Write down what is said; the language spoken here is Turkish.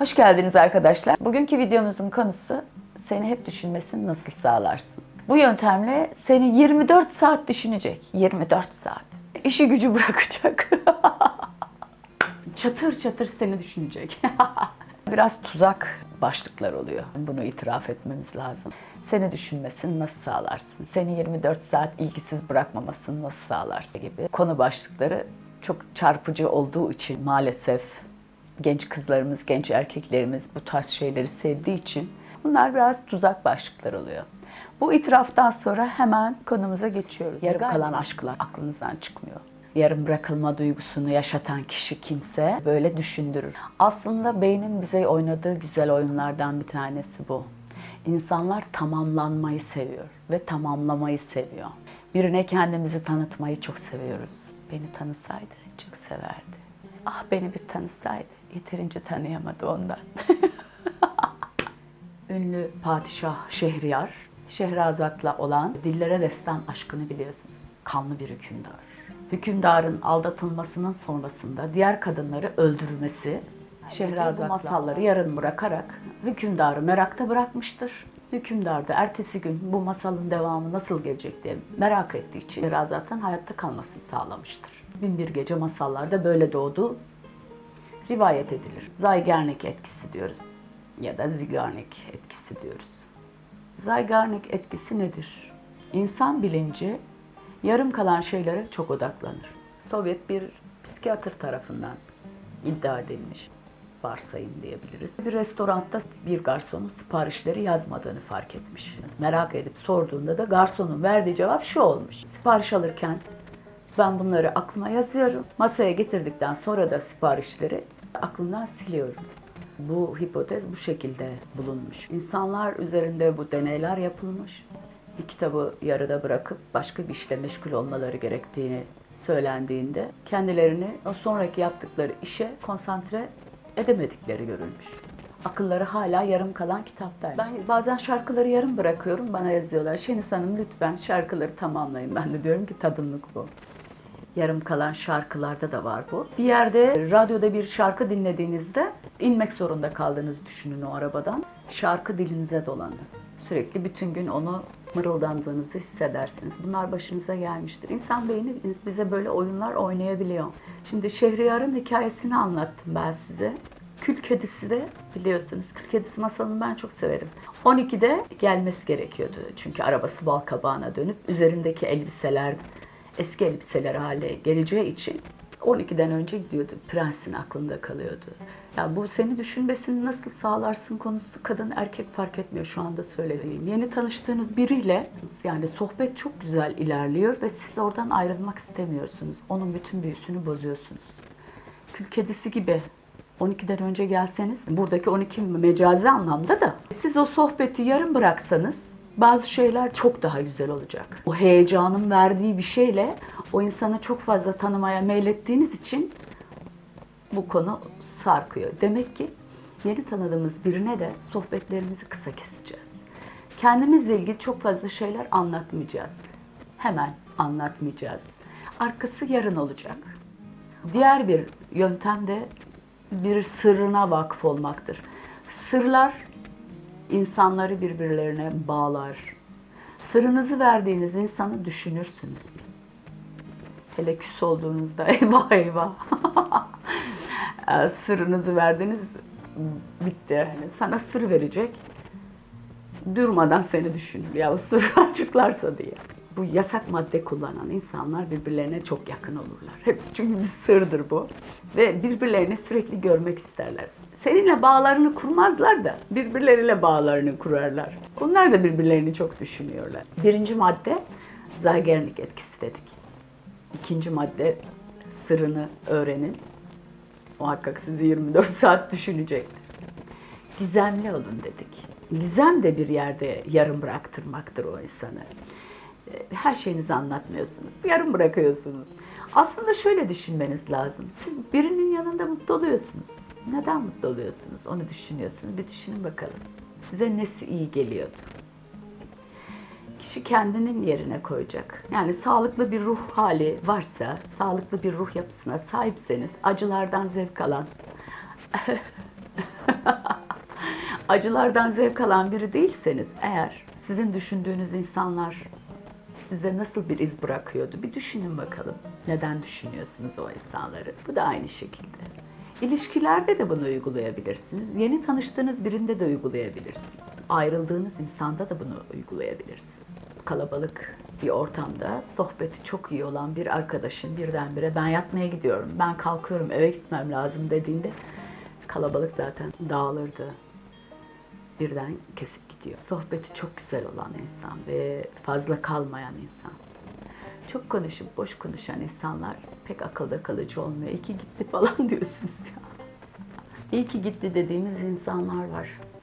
Hoş geldiniz arkadaşlar. Bugünkü videomuzun konusu seni hep düşünmesini nasıl sağlarsın? Bu yöntemle seni 24 saat düşünecek. 24 saat. İşi gücü bırakacak. çatır çatır seni düşünecek. Biraz tuzak başlıklar oluyor. Bunu itiraf etmemiz lazım. Seni düşünmesini nasıl sağlarsın? Seni 24 saat ilgisiz bırakmamasını nasıl sağlarsın gibi konu başlıkları çok çarpıcı olduğu için maalesef genç kızlarımız, genç erkeklerimiz bu tarz şeyleri sevdiği için bunlar biraz tuzak başlıklar oluyor. Bu itiraftan sonra hemen konumuza geçiyoruz. Yarım kalan aşklar aklınızdan çıkmıyor. Yarım bırakılma duygusunu yaşatan kişi kimse böyle düşündürür. Aslında beynin bize oynadığı güzel oyunlardan bir tanesi bu. İnsanlar tamamlanmayı seviyor ve tamamlamayı seviyor. Birine kendimizi tanıtmayı çok seviyoruz. Beni tanısaydı çok severdi. Ah beni bir tanısaydı yeterince tanıyamadı ondan. Ünlü padişah Şehriyar, Şehrazat'la olan dillere destan aşkını biliyorsunuz. Kanlı bir hükümdar. Hükümdarın aldatılmasının sonrasında diğer kadınları öldürmesi Şehrazat masalları yarın bırakarak hükümdarı merakta bırakmıştır. Hükümdar da ertesi gün bu masalın devamı nasıl gelecek diye merak ettiği için Şehrazat'ın hayatta kalmasını sağlamıştır. Binbir Gece masallarda böyle doğdu rivayet edilir. Zygarnik etkisi diyoruz ya da Zygarnik etkisi diyoruz. Zygarnik etkisi nedir? İnsan bilinci yarım kalan şeylere çok odaklanır. Sovyet bir psikiyatr tarafından iddia edilmiş varsayım diyebiliriz. Bir restoranda bir garsonun siparişleri yazmadığını fark etmiş. Merak edip sorduğunda da garsonun verdiği cevap şu olmuş. Sipariş alırken ben bunları aklıma yazıyorum. Masaya getirdikten sonra da siparişleri aklımdan siliyorum. Bu hipotez bu şekilde bulunmuş. İnsanlar üzerinde bu deneyler yapılmış. Bir kitabı yarıda bırakıp başka bir işle meşgul olmaları gerektiğini söylendiğinde kendilerini o sonraki yaptıkları işe konsantre edemedikleri görülmüş. Akılları hala yarım kalan kitaptaymış. Ben bazen şarkıları yarım bırakıyorum. Bana yazıyorlar. Şeniz Hanım lütfen şarkıları tamamlayın. Ben de diyorum ki tadımlık bu yarım kalan şarkılarda da var bu. Bir yerde radyoda bir şarkı dinlediğinizde inmek zorunda kaldığınızı düşünün o arabadan. Şarkı dilinize dolandı. Sürekli bütün gün onu mırıldandığınızı hissedersiniz. Bunlar başınıza gelmiştir. İnsan beyni bize böyle oyunlar oynayabiliyor. Şimdi Şehriyar'ın hikayesini anlattım ben size. Kül Kedisi de biliyorsunuz. Kül Kedisi masalını ben çok severim. 12'de gelmesi gerekiyordu. Çünkü arabası bal kabağına dönüp üzerindeki elbiseler eski elbiseler hale geleceği için 12'den önce gidiyordu. Prensin aklında kalıyordu. Ya bu seni düşünmesini nasıl sağlarsın konusu kadın erkek fark etmiyor şu anda söylediğim. Yeni tanıştığınız biriyle yani sohbet çok güzel ilerliyor ve siz oradan ayrılmak istemiyorsunuz. Onun bütün büyüsünü bozuyorsunuz. Kül kedisi gibi 12'den önce gelseniz buradaki 12 mecazi anlamda da siz o sohbeti yarım bıraksanız bazı şeyler çok daha güzel olacak. O heyecanın verdiği bir şeyle o insanı çok fazla tanımaya meylettiğiniz için bu konu sarkıyor. Demek ki yeni tanıdığımız birine de sohbetlerimizi kısa keseceğiz. Kendimizle ilgili çok fazla şeyler anlatmayacağız. Hemen anlatmayacağız. Arkası yarın olacak. Diğer bir yöntem de bir sırrına vakıf olmaktır. Sırlar insanları birbirlerine bağlar. Sırrınızı verdiğiniz insanı düşünürsünüz. Hele küs olduğunuzda eyvah eyvah. Sırrınızı verdiniz bitti. Yani sana sır verecek. Durmadan seni düşünür. Ya o sırrı açıklarsa diye. Bu yasak madde kullanan insanlar birbirlerine çok yakın olurlar. Hepsi çünkü bir sırdır bu. Ve birbirlerini sürekli görmek isterler. Seninle bağlarını kurmazlar da birbirleriyle bağlarını kurarlar. Onlar da birbirlerini çok düşünüyorlar. Birinci madde Zygarnik etkisi dedik. İkinci madde sırrını öğrenin. Muhakkak sizi 24 saat düşünecektir. Gizemli olun dedik. Gizem de bir yerde yarım bıraktırmaktır o insanı. Her şeyinizi anlatmıyorsunuz. Yarım bırakıyorsunuz. Aslında şöyle düşünmeniz lazım. Siz birinin yanında mutlu oluyorsunuz. Neden mutlu oluyorsunuz? Onu düşünüyorsunuz. Bir düşünün bakalım. Size nesi iyi geliyordu? Kişi kendinin yerine koyacak. Yani sağlıklı bir ruh hali varsa, sağlıklı bir ruh yapısına sahipseniz, acılardan zevk alan, acılardan zevk alan biri değilseniz eğer sizin düşündüğünüz insanlar sizde nasıl bir iz bırakıyordu bir düşünün bakalım. Neden düşünüyorsunuz o insanları? Bu da aynı şekilde. İlişkilerde de bunu uygulayabilirsiniz. Yeni tanıştığınız birinde de uygulayabilirsiniz. Ayrıldığınız insanda da bunu uygulayabilirsiniz. Kalabalık bir ortamda sohbeti çok iyi olan bir arkadaşın birdenbire ben yatmaya gidiyorum, ben kalkıyorum eve gitmem lazım dediğinde kalabalık zaten dağılırdı. Birden kesip gidiyor. Sohbeti çok güzel olan insan ve fazla kalmayan insan. Çok konuşup boş konuşan insanlar pek akılda kalıcı olmuyor. İyi ki gitti falan diyorsunuz ya. İyi ki gitti dediğimiz insanlar var.